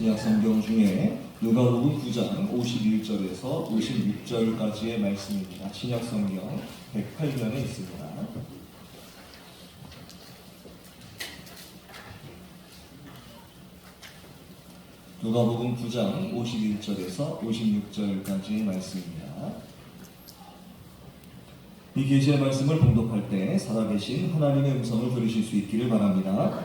신약 성경 중에 누가복음 9장 51절에서 56절까지의 말씀입니다. 신약 성경 108면에 있습니다. 누가복음 9장 51절에서 56절까지의 말씀입니다. 이 계시의 말씀을 봉독할 때 살아계신 하나님의 음성을 들으실 수 있기를 바랍니다.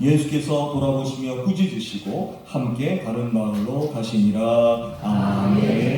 예수께서 돌아보시며 꾸짖으시고 함께 다른 마을로 가시니라 아멘